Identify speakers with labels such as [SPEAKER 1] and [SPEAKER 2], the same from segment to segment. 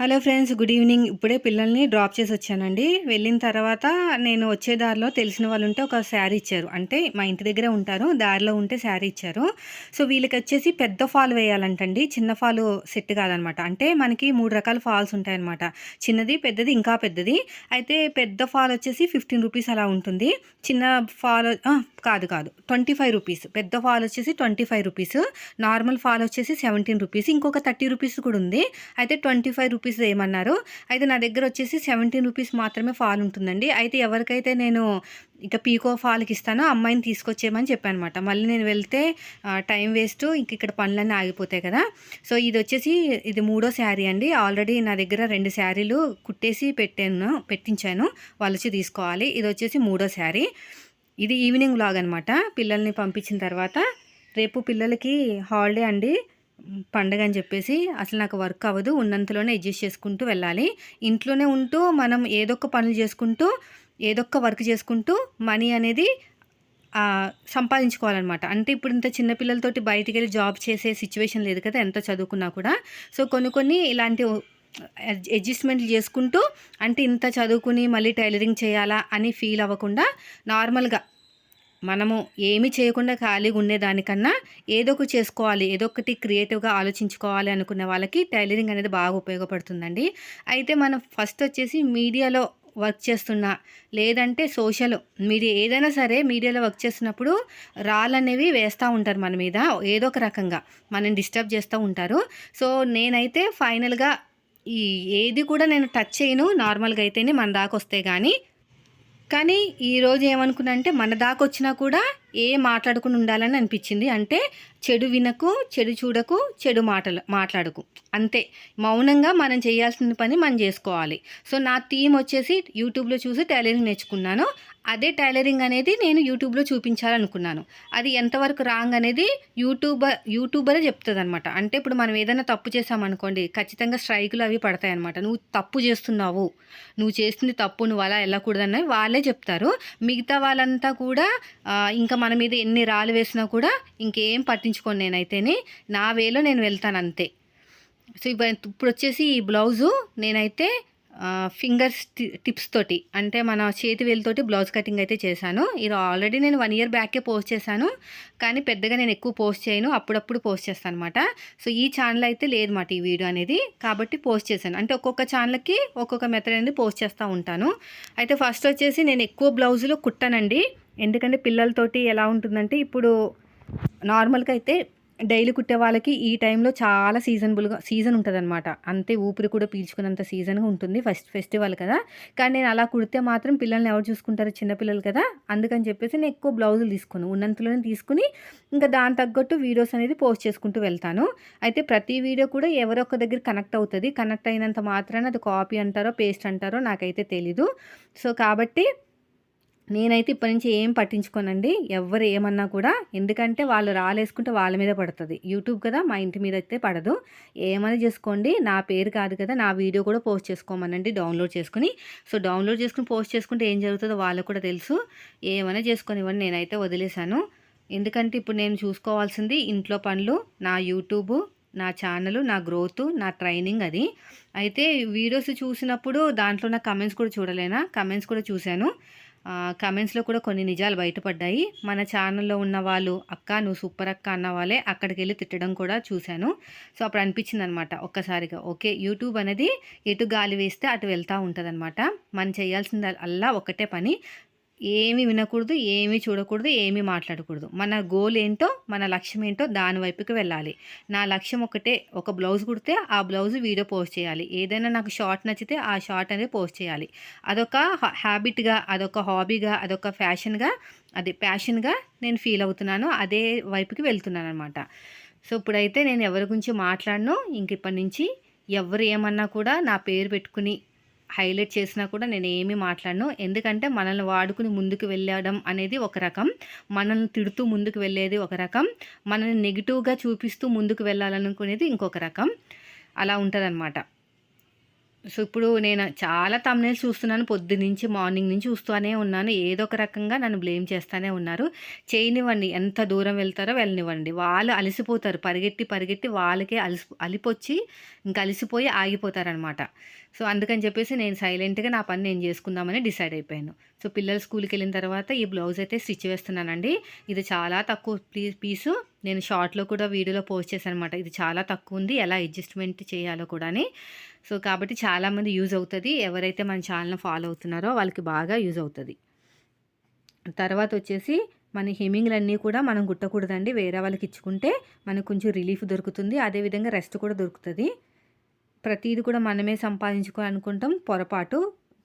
[SPEAKER 1] Hello friends good evening. ఇప్పుడే పిల్లల్ని drop చేసి వచ్చానండి. వెళ్ళిన తర్వాత నేను వచ్చే దారిలో తెలిసిన వాళ్ళు ఉంటే ఒక శారీ ఇచ్చారు. అంటే మా ఇంటి దగ్గరే ఉంటారు. దారిలో ఉంటే శారీ ఇచ్చారు. సో వీళ్ళకి వచ్చేసి పెద్ద ఫాల్ వేయాలంటండి. చిన్న ఫాల్ సెట్ కాదనమాట. అంటే మనకి మూడు రకాల ఫాల్స్ ఉంటాయన్నమాట. చిన్నది పెద్దది ఇంకా పెద్దది. అయితే పెద్ద ఫాల్ వచ్చేసి ఫిఫ్టీన్ రూపీస్ అలా ఉంటుంది. చిన్న ఫాల్ కాదు కాదు. Twenty five rupees. పెద్ద ఫాల్ వచ్చేసి twenty five rupees. Normal fall వచ్చేసి సెవెంటీన్ రూపీస్. ఇంకొక థర్టీ రూపీస్ కూడా ఉంది. అయితే ట్వంటీ ఫైవ్ రూపీస్ వేయమన్నారు అయితే నా దగ్గర వచ్చేసి సెవెంటీన్ రూపీస్ మాత్రమే ఫాల్ ఉంటుందండి. అయితే ఎవరికైతే నేను ఇక పీకో ఫాల్కి ఇస్తానో అమ్మాయిని తీసుకొచ్చేయమని చెప్పాను అనమాట మళ్ళీ నేను వెళ్తే టైం వేస్ట్ ఇంక ఇక్కడ పనులన్నీ ఆగిపోతాయి కదా. సో ఇది వచ్చేసి ఇది మూడో శారీ అండి. ఆల్రెడీ నా దగ్గర రెండు శారీలు కుట్టేసి పెట్టాను పెట్టించాను. వాళ్ళు వచ్చి తీసుకోవాలి. ఇది వచ్చేసి మూడో శారీ. ఇది ఈవినింగ్ వ్లాగ్ అనమాట పిల్లల్ని పంపించిన తర్వాత రేపు పిల్లలకి హాలిడే అండి. పండగ అని చెప్పేసి అసలు నాకు వర్క్ అవ్వదు. ఉన్నంతలోనే అడ్జస్ట్ చేసుకుంటూ వెళ్ళాలి. ఇంట్లోనే ఉంటూ మనం ఏదొక్క పనులు చేసుకుంటూ ఏదొక్క వర్క్ చేసుకుంటూ మనీ అనేది సంపాదించుకోవాలన్నమాట. అంటే ఇప్పుడు ఇంత చిన్నపిల్లలతోటి బయటికి వెళ్ళి జాబ్ చేసే సిచ్యువేషన్ లేదు కదా ఎంత చదువుకున్నా కూడా. సో కొన్ని కొన్ని ఇలాంటి అడ్జస్ట్మెంట్లు చేసుకుంటూ అంటే ఇంత చదువుకుని మళ్ళీ టైలరింగ్ చేయాలా అని ఫీల్ అవ్వకుండా నార్మల్గా మనము ఏమి చేయకుండా ఖాళీగా ఉండేదానికన్నా ఏదో ఒకటి చేసుకోవాలి ఏదో ఒకటి క్రియేటివ్గా ఆలోచించుకోవాలి అనుకున్న వాళ్ళకి టైలరింగ్ అనేది బాగా ఉపయోగపడుతుందండి. అయితే మనం ఫస్ట్ వచ్చేసి మీడియాలో వర్క్ చేస్తున్నా లేదంటే సోషల్ మీడియా ఏదైనా సరే మీడియాలో వర్క్ చేస్తున్నప్పుడు రాళ్ళనేవి వేస్తూ ఉంటారు మన మీద ఏదో ఒక రకంగా మనం డిస్టర్బ్ చేస్తూ ఉంటారు. సో నేనైతే ఫైనల్గా ఈ ఏది కూడా నేను టచ్ చేయను నార్మల్గా అయితేనే మన దాకా వస్తే కానీ కానీ ఈరోజు ఏమనుకున్నా అంటే మన దాకా వచ్చినా కూడా ఏ మాట్లాడుకుని ఉండాలని అనిపించింది. అంటే చెడు వినకు చెడు చూడకు చెడు మాటలు మాట్లాడకు. అంతే. మౌనంగా మనం చేయాల్సిన పని మనం చేసుకోవాలి. సో నా థీమ్ వచ్చేసి యూట్యూబ్లో చూసి టైలరింగ్ నేర్చుకున్నాను. అదే టైలరింగ్ అనేది నేను యూట్యూబ్లో చూపించాలనుకున్నాను. అది ఎంతవరకు రాంగ్ అనేది యూట్యూబర్ యూట్యూబరే చెప్తుంది అనమాట అంటే ఇప్పుడు మనం ఏదైనా తప్పు చేసామనుకోండి ఖచ్చితంగా స్ట్రైకులు అవి పడతాయి అనమాట నువ్వు తప్పు చేస్తున్నావు. నువ్వు చేస్తుంది తప్పు నువ్వు అలా వెళ్ళకూడదని వాళ్ళే చెప్తారు. మిగతా వాళ్ళంతా కూడా ఇంకా మన మీద ఎన్ని రాళ్ళు వేసినా కూడా ఇంకేం పట్టించుకోను నేనైతేనే. నా వేలో నేను వెళ్తాను అంతే. సో ఇప్పుడు వచ్చేసి ఈ బ్లౌజు నేనైతే ఫింగర్స్ టిప్స్ తోటి అంటే మన చేతి వేలుతోటి బ్లౌజ్ కటింగ్ అయితే చేశాను. ఇది ఆల్రెడీ నేను వన్ ఇయర్ బ్యాకే పోస్ట్ చేశాను. కానీ పెద్దగా నేను ఎక్కువ పోస్ట్ చేయను. అప్పుడప్పుడు పోస్ట్ చేస్తాను అనమాట సో ఈ ఛానల్ అయితే లేదు మాట ఈ వీడియో అనేది. కాబట్టి పోస్ట్ చేశాను. అంటే ఒక్కొక్క ఛానల్కి ఒక్కొక్క మెథడ్ అనేది పోస్ట్ చేస్తూ ఉంటాను. అయితే ఫస్ట్ వచ్చేసి నేను ఎక్కువ బ్లౌజులు కుట్టానండి. ఎందుకంటే పిల్లలతోటి ఎలా ఉంటుందంటే ఇప్పుడు నార్మల్గా అయితే డైలీ కుట్టే వాళ్ళకి ఈ టైంలో చాలా సీజనబుల్గా సీజన్ ఉంటుంది అనమాట అంతే ఊపిరి కూడా పీల్చుకున్నంత సీజన్గా ఉంటుంది ఫస్ట్ ఫెస్టివల్ కదా. కానీ నేను అలా కుడితే మాత్రం పిల్లల్ని ఎవరు చూసుకుంటారు? చిన్నపిల్లలు కదా. అందుకని చెప్పేసి నేను ఎక్కువ బ్లౌజులు తీసుకుని. ఉన్నంతలోనే తీసుకుని ఇంకా దాని తగ్గట్టు వీడియోస్ అనేది పోస్ట్ చేసుకుంటూ వెళ్తాను. అయితే ప్రతి వీడియో కూడా ఎవరో ఒక దగ్గర కనెక్ట్ అవుతుంది. కనెక్ట్ అయినంత మాత్రాన అది కాపీ అంటారో పేస్ట్ అంటారో నాకైతే తెలీదు. సో కాబట్టి నేనైతే ఇప్పటి నుంచి ఏం పట్టించుకోనండి. ఎవరు ఏమన్నా కూడా ఎందుకంటే వాళ్ళు రాలేసుకుంటే వాళ్ళ మీద పడుతుంది. యూట్యూబ్ కదా మా ఇంటి మీద అయితే పడదు. ఏమైనా చేసుకోండి నా పేరు కాదు కదా నా వీడియో కూడా పోస్ట్ చేసుకోమనండి డౌన్లోడ్ చేసుకుని. సో డౌన్లోడ్ చేసుకుని పోస్ట్ చేసుకుంటే ఏం జరుగుతుందో వాళ్ళకు కూడా తెలుసు. ఏమైనా చేసుకొని ఇవ్వండి నేనైతే వదిలేశాను. ఎందుకంటే ఇప్పుడు నేను చూసుకోవాల్సింది ఇంట్లో పనులు నా యూట్యూబ్ నా ఛానల్ నా గ్రోత్ నా ట్రైనింగ్ అది. అయితే వీడియోస్ చూసినప్పుడు దాంట్లో నా కమెంట్స్ కూడా చూడలేనా? కమెంట్స్ కూడా చూశాను. కమెంట్స్లో కూడా కొన్ని నిజాలు బయటపడ్డాయి. మన ఛానల్లో ఉన్న వాళ్ళు అక్క నువ్వు సూపర్ అక్క అన్న వాళ్ళే అక్కడికి వెళ్ళి తిట్టడం కూడా చూశాను. సో అప్పుడు అనిపించింది అనమాట ఒక్కసారిగా. ఓకే యూట్యూబ్ అనేది ఎటు గాలి వేస్తే అటు వెళ్తూ ఉంటుంది మనం చేయాల్సింది అల్లా ఒకటే పని. ఏమి వినకూడదు ఏమి చూడకూడదు ఏమి మాట్లాడకూడదు. మన గోల్ ఏంటో మన లక్ష్యం ఏంటో దాని వైపుకి వెళ్ళాలి. నా లక్ష్యం ఒకటే ఒక బ్లౌజ్ కుడితే ఆ బ్లౌజ్ వీడియో పోస్ట్ చేయాలి. ఏదైనా నాకు షార్ట్ నచ్చితే ఆ షార్ట్ అనేది పోస్ట్ చేయాలి. అదొక హ్యాబిట్గా అదొక హాబీగా అదొక ఫ్యాషన్గా అది ప్యాషన్గా నేను ఫీల్ అవుతున్నాను. అదే వైపుకి వెళ్తున్నాను అనమాట సో ఇప్పుడైతే నేను ఎవరి గురించి మాట్లాడను ఇంక ఇప్పటి నుంచి ఎవరు ఏమన్నా కూడా నా పేరు పెట్టుకుని హైలైట్ చేసినా కూడా నేను ఏమీ మాట్లాడను. ఎందుకంటే మనల్ని వాడుకుని ముందుకు వెళ్ళడం అనేది ఒక రకం. మనల్ని తిడుతూ ముందుకు వెళ్ళేది ఒక రకం. మనల్ని నెగిటివ్గా చూపిస్తూ ముందుకు వెళ్ళాలనుకునేది ఇంకొక రకం. అలా ఉంటుందన్నమాట. సో ఇప్పుడు నేను చాలా తమ్నేల్స్ చూస్తున్నాను. పొద్దు నుంచి మార్నింగ్ నుంచి చూస్తూనే ఉన్నాను. ఏదో ఒక రకంగా నన్ను బ్లేమ్ చేస్తూనే ఉన్నారు. చేయనివ్వండి. ఎంత దూరం వెళ్తారో వెళ్ళనివ్వండి. వాళ్ళు అలసిపోతారు. పరిగెట్టి పరిగెట్టి వాళ్ళకే అలసి అలిపొచ్చి ఇంకా అలసిపోయి ఆగిపోతారనమాట. సో అందుకని చెప్పేసి నేను సైలెంట్గా నా పని నేను చేసుకుందామని డిసైడ్ అయిపోయాను. సో పిల్లలు స్కూల్కి వెళ్ళిన తర్వాత ఈ బ్లౌజ్ అయితే స్టిచ్ వేస్తున్నానండి. ఇది చాలా తక్కువ పీసు. నేను షార్ట్లో కూడా వీడియోలో పోస్ట్ చేశాను అనమాట ఇది చాలా తక్కువ ఉంది ఎలా అడ్జస్ట్మెంట్ చేయాలో కూడా సో కాబట్టి చాలామంది యూజ్ అవుతుంది. ఎవరైతే మన ఛానల్ని ఫాలో అవుతున్నారో వాళ్ళకి బాగా యూజ్ అవుతుంది. తర్వాత వచ్చేసి మన హెమింగ్లన్నీ కూడా మనం కుట్టకూడదండి వేరే వాళ్ళకి ఇచ్చుకుంటే మనకు కొంచెం రిలీఫ్ దొరుకుతుంది. అదేవిధంగా రెస్ట్ కూడా దొరుకుతుంది. ప్రతిది కూడా మనమే సంపాదించుకోవాలనుకుంటాం పొరపాటు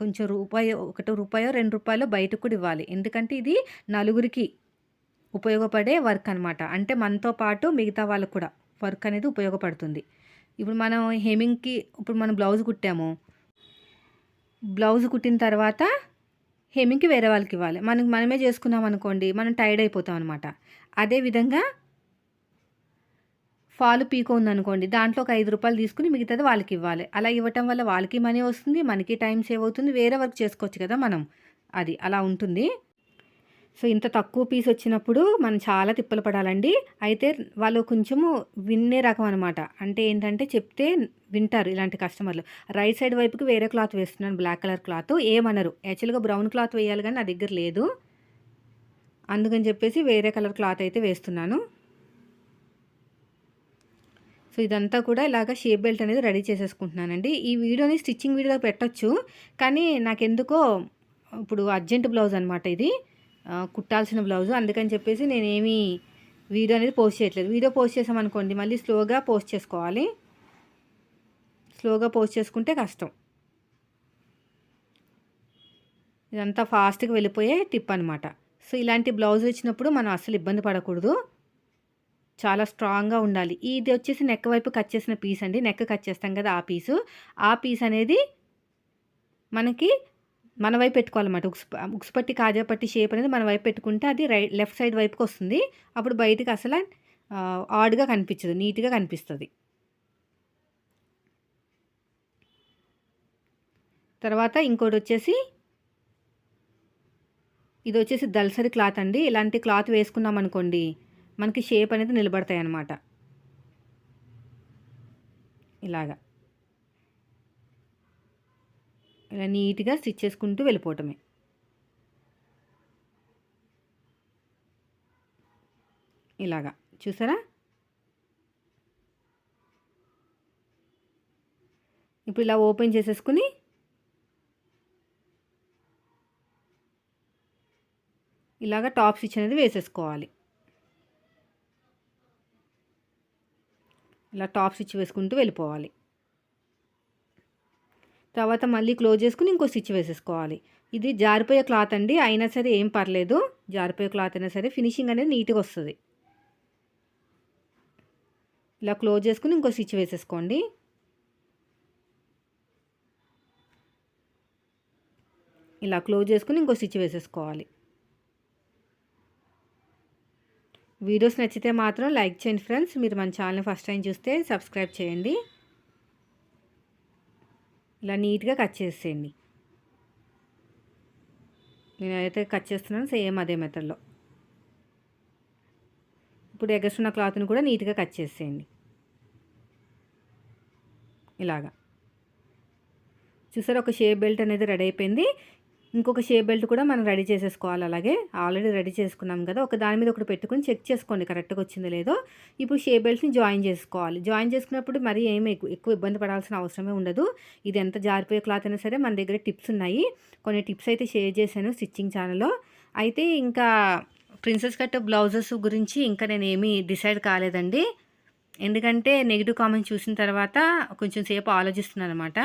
[SPEAKER 1] కొంచెం రూపాయి ఒకటి రూపాయో రెండు రూపాయలు బయటకు కూడా ఇవ్వాలి. ఎందుకంటే ఇది నలుగురికి ఉపయోగపడే వర్క్ అనమాట అంటే మనతో పాటు మిగతా వాళ్ళకు కూడా వర్క్ అనేది ఉపయోగపడుతుంది. ఇప్పుడు మనం హెమింగ్కి ఇప్పుడు మనం బ్లౌజ్ కుట్టాము. బ్లౌజ్ కుట్టిన తర్వాత హెమింగ్కి వేరే వాళ్ళకి ఇవ్వాలి. మనకి మనమే చేసుకున్నాం అనుకోండి మనం టైర్డ్ అయిపోతాం అనమాట అదేవిధంగా ఫాలు పీకో ఉందనుకోండి దాంట్లో ఒక ఐదు రూపాయలు తీసుకుని మిగతాది వాళ్ళకి ఇవ్వాలి. అలా ఇవ్వటం వల్ల వాళ్ళకి మనీ వస్తుంది మనకి టైం సేవ్ అవుతుంది వేరే వర్క్ చేసుకోవచ్చు కదా మనం. అది అలా ఉంటుంది. సో ఇంత తక్కువ పీస్ వచ్చినప్పుడు మనం చాలా తిప్పలు పడాలండి. అయితే వాళ్ళు కొంచెము విన్నే రకం అనమాట అంటే ఏంటంటే చెప్తే వింటారు ఇలాంటి కస్టమర్లు. రైట్ సైడ్ వైపుకి వేరే క్లాత్ వేస్తున్నాను బ్లాక్ కలర్ క్లాత్. ఏమనరు. యాక్చువల్గా బ్రౌన్ క్లాత్ వేయాలి కానీ నా దగ్గర లేదు. అందుకని చెప్పేసి వేరే కలర్ క్లాత్ అయితే వేస్తున్నాను. సో ఇదంతా కూడా ఇలాగ షేప్ బెల్ట్ అనేది రెడీ చేసేసుకుంటున్నానండి. ఈ వీడియోని స్టిచ్చింగ్ వీడియోలో పెట్టచ్చు. కానీ నాకెందుకో ఇప్పుడు అర్జెంట్ బ్లౌజ్ అనమాట ఇది. కుట్టాల్సిన బ్లౌజ్. అందుకని చెప్పేసి నేనేమి వీడియో అనేది పోస్ట్ చేయట్లేదు. వీడియో పోస్ట్ చేసామనుకోండి మళ్ళీ స్లోగా పోస్ట్ చేసుకోవాలి. స్లోగా పోస్ట్ చేసుకుంటే కష్టం. ఇదంతా ఫాస్ట్గా వెళ్ళిపోయే టిప్ అనమాట సో ఇలాంటి బ్లౌజ్ వచ్చినప్పుడు మనం అస్సలు ఇబ్బంది పడకూడదు. చాలా స్ట్రాంగ్గా ఉండాలి. ఇది వచ్చేసి నెక్ వైపు కట్ చేసిన పీస్ అండి. నెక్ కట్ చేస్తాం కదా ఆ పీసు. ఆ పీస్ అనేది మనకి మన వైపు పెట్టుకోవాలన్నమాట. ఉక్స్ ఉక్సుపట్టి కాజాపట్టి షేప్ అనేది మన వైపు పెట్టుకుంటే అది రైట్ లెఫ్ట్ సైడ్ వైపుకి వస్తుంది. అప్పుడు బయటకు అసలు ఆడ్గా కనిపించదు నీట్గా కనిపిస్తుంది. తర్వాత ఇంకోటి వచ్చేసి ఇది వచ్చేసి దల్సరి క్లాత్ అండి. ఇలాంటి క్లాత్ వేసుకున్నాం అనుకోండి మనకి షేప్ అనేది నిలబడతాయి అన్నమాట ఇలాగా. ఇలా నీట్గా స్టిచ్ చేసుకుంటూ వెళ్ళిపోవటమే. ఇలాగా. చూసారా? ఇప్పుడు ఇలా ఓపెన్ చేసేసుకుని ఇలాగ టాప్ స్టిచ్ అనేది వేసేసుకోవాలి. ఇలా టాప్ స్టిచ్ వేసుకుంటూ వెళ్ళిపోవాలి. తర్వాత మళ్ళీ క్లోజ్ చేసుకుని ఇంకో స్టిచ్ వేసేసుకోవాలి. ఇది జారిపోయే క్లాత్ అండి అయినా సరే ఏం పర్లేదు. జారిపోయే క్లాత్ అయినా సరే ఫినిషింగ్ అనేది నీట్గా వస్తుంది. ఇలా క్లోజ్ చేసుకుని ఇంకో స్టిచ్ వేసేసుకోండి. ఇలా క్లోజ్ చేసుకుని ఇంకో స్టిచ్ వేసేసుకోవాలి. వీడియోస్ నచ్చితే మాత్రం లైక్ చేయండి ఫ్రెండ్స్. మీరు మన ఛానల్ని ఫస్ట్ టైం చూస్తే సబ్స్క్రైబ్ చేయండి. ఇలా నీట్గా కట్ చేసేయండి. నేను అయితే కట్ చేస్తున్నాను సేమ్ అదే మెథడ్లో. ఇప్పుడు ఎగస్ట్రున్న క్లాత్ని కూడా నీట్గా కట్ చేసేయండి. ఇలాగా. చూసారు ఒక షేప్ బెల్ట్ అనేది రెడీ అయిపోయింది. ఇంకొక షేప్ బెల్ట్ కూడా మనం రెడీ చేసేసుకోవాలి. అలాగే ఆల్రెడీ రెడీ చేసుకున్నాం కదా ఒక దాని మీద ఒకటి పెట్టుకుని చెక్ చేసుకోండి కరెక్ట్గా వచ్చిందో లేదో. ఇప్పుడు షేప్ బెల్ట్ని జాయిన్ చేసుకోవాలి. జాయిన్ చేసుకున్నప్పుడు మరి ఏమి ఎక్కువ ఇబ్బంది పడాల్సిన అవసరమే ఉండదు. ఇది ఎంత జారిపోయే క్లాత్ అయినా సరే మన దగ్గర టిప్స్ ఉన్నాయి. కొన్ని టిప్స్ అయితే షేర్ చేశాను స్టిచ్చింగ్ ఛానల్లో. అయితే ఇంకా ప్రిన్సెస్ కట్ బ్లౌజెస్ గురించి ఇంకా నేను ఏమీ డిసైడ్ కాలేదండి. ఎందుకంటే నెగిటివ్ కామెంట్స్ చూసిన తర్వాత కొంచెం సేపు ఆలోచిస్తున్నాను అనమాట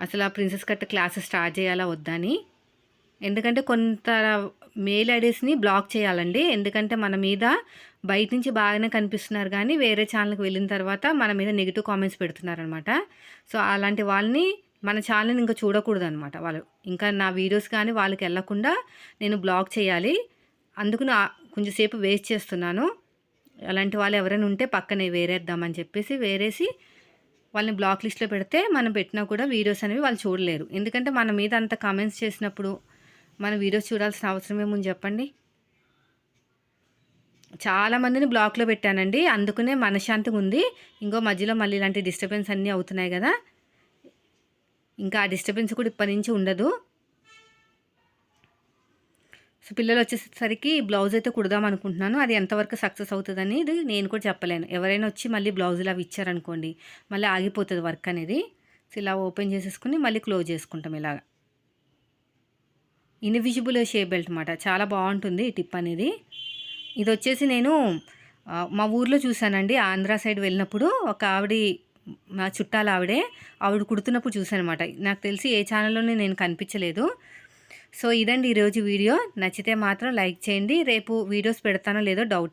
[SPEAKER 1] అసలు ఆ ప్రిన్సెస్ కట్ క్లాసెస్ స్టార్ట్ చేయాలా వద్దని ఎందుకంటే కొంత మెయిల్ ఐడీస్ని బ్లాక్ చేయాలండి. ఎందుకంటే మన మీద బయట నుంచి బాగానే కనిపిస్తున్నారు కానీ వేరే ఛానల్కి వెళ్ళిన తర్వాత మన మీద నెగిటివ్ కామెంట్స్ పెడుతున్నారనమాట. సో అలాంటి వాళ్ళని మన ఛానల్ని ఇంకా చూడకూడదు అనమాట వాళ్ళు. ఇంకా నా వీడియోస్ కానీ వాళ్ళకి వెళ్ళకుండా నేను బ్లాక్ చేయాలి. అందుకు నా కొంచెంసేపు వేస్ట్ చేస్తున్నాను. అలాంటి వాళ్ళు ఎవరైనా ఉంటే పక్కనే వేరేద్దామని చెప్పేసి వేరేసి వాళ్ళని బ్లాక్ లిస్ట్‌లో పెడితే మనం పెట్టినా కూడా వీడియోస్ అనేవి వాళ్ళు చూడలేరు. ఎందుకంటే మన మీద అంత కామెంట్స్ చేసినప్పుడు మన వీడియోస్ చూడాల్సిన అవసరం ఏముంది చెప్పండి? చాలా మందిని బ్లాక్‌లో పెట్టానండి. అందుకనే మనశ్శాంతిగుంది. ఇంకో మధ్యలో మళ్ళీ ఇలాంటి డిస్టర్బెన్స్ అన్నీ అవుతున్నాయి కదా ఇంకా ఆ డిస్టర్బెన్స్ కూడా ఇప్పటి నుంచి ఉండదు. సో, పిల్లలు వచ్చేసరికి బ్లౌజ్ అయితే కుడదాం అనుకుంటున్నాను. అది ఎంతవరకు సక్సెస్ అవుతుంది అనేది నేను కూడా చెప్పలేను. ఎవరైనా వచ్చి మళ్ళీ బ్లౌజులు అవి ఇచ్చారనుకోండి, మళ్ళీ ఆగిపోతుంది వర్క్ అనేది. సో, ఇలా ఓపెన్ చేసేసుకుని మళ్ళీ క్లోజ్ చేసుకుంటాం ఇలాగ. ఇన్విజిబుల్ షేప్ బెల్ట్ అనమాట చాలా బాగుంటుంది ఈ టిప్ అనేది. ఇది వచ్చేసి నేను మా ఊర్లో చూసానండి. ఆంధ్ర సైడ్ వెళ్ళినప్పుడు ఒక ఆవిడ మా చుట్టాలావిడే. ఆవిడ కుడుతున్నప్పుడు చూసానమాట. నాకు తెలిసి ఏ ఛానల్లోనే నేను కనిపించలేదు. సో, ఇదండి ఈరోజు వీడియో. నచ్చితే మాత్రం లైక్ చేయండి. రేపు వీడియోస్ పెడతానో లేదో డౌట్.